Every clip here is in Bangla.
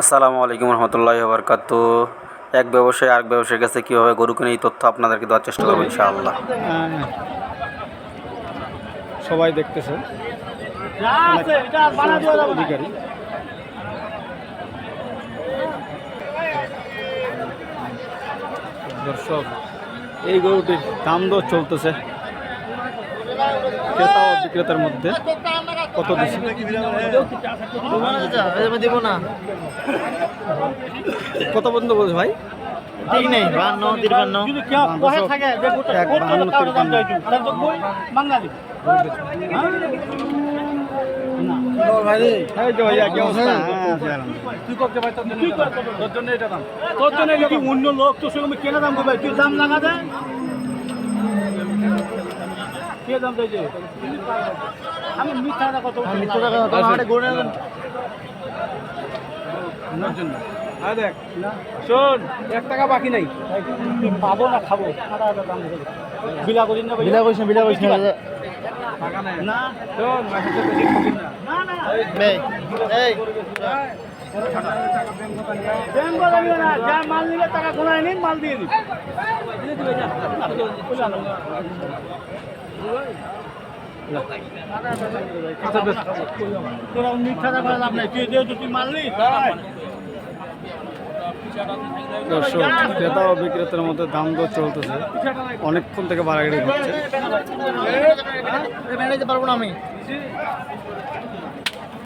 আসসালামু আলাইকুম রহমতুল্লাহ বরকাত এক ব্যবসায়ী আরেক ব্যবসায়ীর কাছে কীভাবে গরু কিনে এই তথ্য আপনাদেরকে দেওয়ার চেষ্টা করব, ইনশাআল্লাহ। সবাই দেখতেছে। দর্শক, এই গরুটির দাম দর চলতেছে। ক্রেতা ও বিক্রেতার মধ্যে কত দিচ্ছে দিব না কত পর্যন্ত বলছে ভাই? ঠিক নেই বাহান্ন তিরপান্ন। অন্য লোক তোর সঙ্গে কেনা দাম করবে? তুই দাম লাগা দেয় কে দাম চাইছে? আমি মিথ্যা কথা কত মিথ্যা টাকা তোমার হাটে গরু নেই। ওনার জন্য। আয় দেখ। শোন এক টাকা বাকি নাই। পাবো না খাব। আধা দাম দেবে। বিলা করিস না বিলা বিলা কইছ না টাকা নেই। না। শোন, না। না না এই। দর্শক ক্রেতা ও বিক্রেতার মধ্যে দাম দর চলতেছে। অনেকক্ষণ থেকে বাড়াগাড়ি পারব না আমি।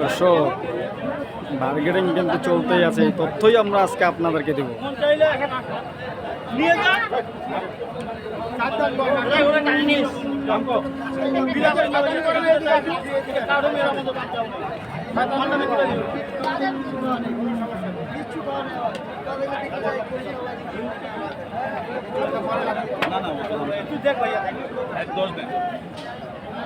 দর্শক বার্গেনিং কিন্তু চলতেই আছে এই তথ্যই আমরা আজকে আপনাদেরকে দেবো। মন চাইলে নিয়ে দেখ দশ দেন।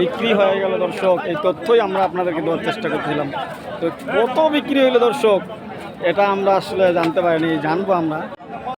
বিক্রি হয়ে গেল দর্শক, এই তথ্যই আমরা আপনাদেরকে দেওয়ার চেষ্টা করছিলাম। তো কত বিক্রি হইল দর্শক, এটা আমরা আসলে জানতে পারিনি, জানব আমরা।